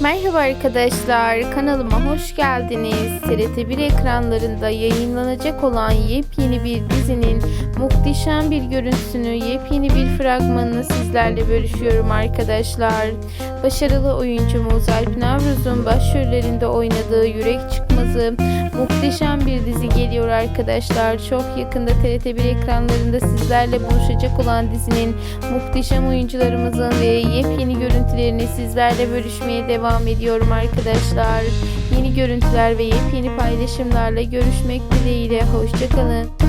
Merhaba arkadaşlar, kanalıma hoş geldiniz. TRT1 ekranlarında yayınlanacak olan yepyeni bir dizinin muhteşem bir görüntüsünü, yepyeni bir fragmanını sizlerle bölüşüyorum arkadaşlar. Başarılı oyuncumuz Alp Navruz'un başrollerinde oynadığı Yürek Çıkmazı muhteşem bir dizi geliyor arkadaşlar. Çok yakında TRT1 ekranlarında sizlerle buluşacak olan dizinin muhteşem oyuncularımızın ve yepyeni görüntülerini sizlerle bölüşmeye devam ediyorum arkadaşlar. Yeni görüntüler ve yepyeni paylaşımlarla görüşmek dileğiyle. Hoşçakalın.